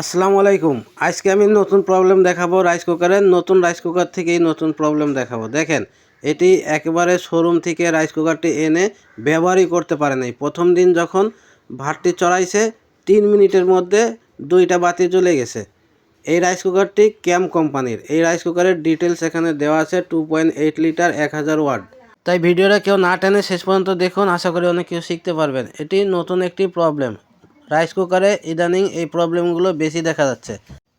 আসসালামু আলাইকুম। আজকে আমি নতুন প্রবলেম দেখাবো রাইস কুকারের নতুন রাইস কুকার থেকেই নতুন প্রবলেম দেখাবো। দেখেন, এটি একেবারে শোরুম থেকে রাইস কুকারটি এনে ব্যবহারই করতে পারে নাই। প্রথম দিন যখন ভাতটি চড়াইছে, তিন মিনিটের মধ্যে দুইটা বাতি জ্বলে গেছে। এই রাইস কুকারটি ক্যাম কোম্পানির। এই রাইস কুকারের ডিটেলস এখানে দেওয়া আছে টু পয়েন্ট এইট লিটার এক হাজার ওয়াট তাই ভিডিওটা কেউ না টেনে শেষ পর্যন্ত দেখুন। আশা করি অনেক কিছু শিখতে পারবেন। এটি নতুন একটি প্রবলেম রাইস কুকারে ইদানিং এই প্রবলেমগুলো বেশি দেখা যাচ্ছে।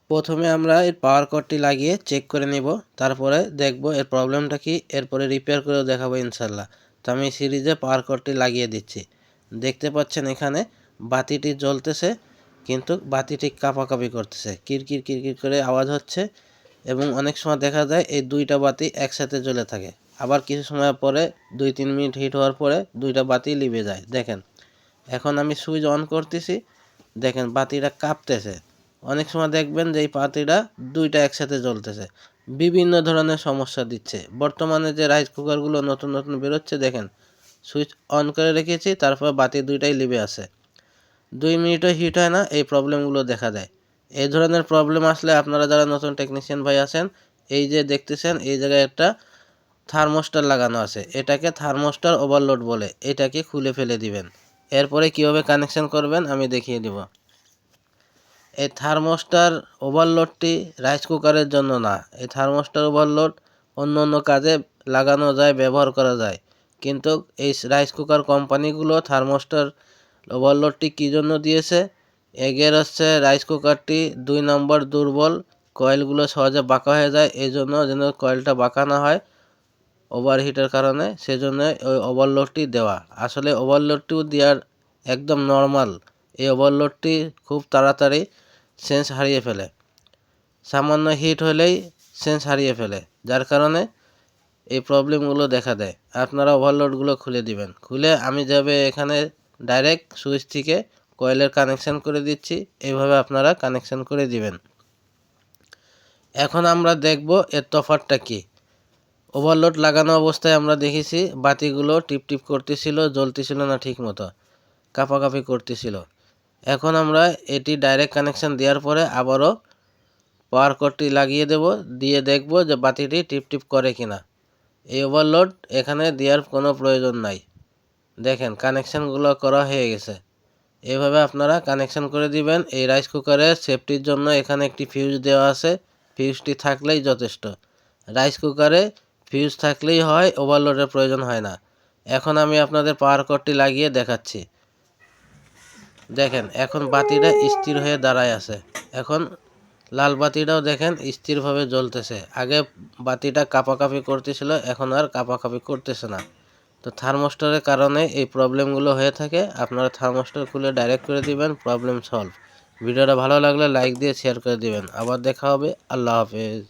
প্রথমে আমরা এর পাওয়ার কর্ডটি লাগিয়ে চেক করে নিব, তারপরে দেখব এর প্রবলেমটা কি, এরপরে রিপেয়ার করে দেখাবো ইনশাল্লাহ তো আমি সিরিজে পাওয়ার কর্ডটি লাগিয়ে দিচ্ছি। দেখতে পাচ্ছেন এখানে বাতিটি জ্বলতেছে, কিন্তু বাতিটি কাঁপাকাঁপি করতেছে। কিরকির কিরকির করে আওয়াজ হচ্ছে এবং অনেক সময় দেখা যায় এই দুইটা বাতি একসাথে জ্বলে থাকে। আবার কিছু সময় পরে দুই তিন মিনিট হিট হওয়ার পরে দুইটা বাতি লিভে যায়। দেখেন এখন আমি সুইচ অন করতেছি। দেখেন বাতিটা কাঁপতেছে। অনেক সময় দেখবেন যে এই বাতিটা দুইটা একসাথে জ্বলতেছে। বিভিন্ন ধরনের সমস্যা দিচ্ছে। বর্তমানে যে রাইস কুকারগুলো নতুন নতুন বেরোচ্ছে, দেখেন সুইচ অন করে রেখেছি, তারপর বাতি দুইটাই লিভে আছে। দুই মিনিটও হিট হয় না, এই প্রবলেমগুলো দেখা দেয়। এই ধরনের প্রবলেম আসলে আপনারা যারা নতুন টেকনিশিয়ান ভাই আছেন, এই যে দেখতেছেন, এই জায়গায় একটা থার্মোস্টার লাগানো আছে। এটাকে থার্মোস্টার ওভারলোড বলে। এটাকে খুলে ফেলে দিবেন। এরপরে কীভাবে কানেকশন করবেন আমি দেখিয়ে দিব। এই থার্মোস্টার ওভারলোডটি রাইস কুকারের জন্য না, এই থার্মোস্টার ওভারলোড অন্য অন্য কাজে লাগানো যায়, ব্যবহার করা যায়। কিন্তু এই রাইস কুকার কোম্পানিগুলো থার্মোস্টার ওভারলোডটি কী জন্য দিয়েছে? এগের হচ্ছে রাইস কুকারটি দুই নম্বর দুর্বল কয়েলগুলো সহজে বাঁকা হয়ে যায় এই জন্য যেন কয়েলটা বাঁকা না হয়। ওভারহিটের কারণে সেজন্য ওই ওভারলোডটি দেওয়া। আসলে ওভারলোডটিও দেওয়ার একদম নর্মাল এই ওভারলোডটি খুব তাড়াতাড়ি সেন্স হারিয়ে ফেলে। সামান্য হিট হলেই সেন্স হারিয়ে ফেলে, যার কারণে এই প্রবলেমগুলো দেখা দেয়। আপনারা ওভারলোডগুলো খুলে দিবেন। খুলে আমি যাবে এখানে ডাইরেক্ট সুইচ থেকে কয়েলের কানেকশান করে দিচ্ছি এইভাবে আপনারা কানেকশান করে দিবেন। এখন আমরা দেখব এর তফাতটা কী। ওভারলোড লাগানো অবস্থায় আমরা দেখেছি বাতিগুলো টিপ টিপ করতেছিল, জ্বলতেছিল না ঠিক মতো কাঁপাকাঁপি করতেছিল। এখন আমরা এটি ডাইরেক্ট কানেকশান দেওয়ার পরে আবারও পাওয়ার কর্ডটি লাগিয়ে দেব, দিয়ে দেখব যে বাতিটি টিপ টিপ করে কিনা। এই ওভারলোড এখানে দেওয়ার কোনো প্রয়োজন নাই। দেখেন কানেকশানগুলো করা হয়ে গেছে। এভাবে আপনারা কানেকশান করে দিবেন। এই রাইস কুকারের সেফটির জন্য এখানে একটি ফিউজ দেওয়া আছে। ফিউজটি থাকলেই যথেষ্ট। রাইস কুকারে ফিউজ থাকলেই হয় ওভারলোডের প্রয়োজন হয় না। এখন আমি আপনাদের পাওয়ার কর্ডটি লাগিয়ে দেখাচ্ছি। দেখেন, এখন বাতিটা স্থির হয়ে দাঁড়ায় আছে। এখন লাল বাতিটাও দেখেন স্থিরভাবে জ্বলতেছে। আগে বাতিটা কাঁপাকাঁপি করতেছিল, এখন আর কাঁপাকাঁপি করতেছে না। তো থার্মোস্টারের কারণে এই প্রবলেমগুলো হয়ে থাকে। আপনারা থার্মোস্টার খুলে ডাইরেক্ট করে দিবেন প্রবলেম সলভ ভিডিওটা ভালো লাগলে লাইক দিয়ে শেয়ার করে দিবেন। আবার দেখা হবে, আল্লাহ হাফেজ।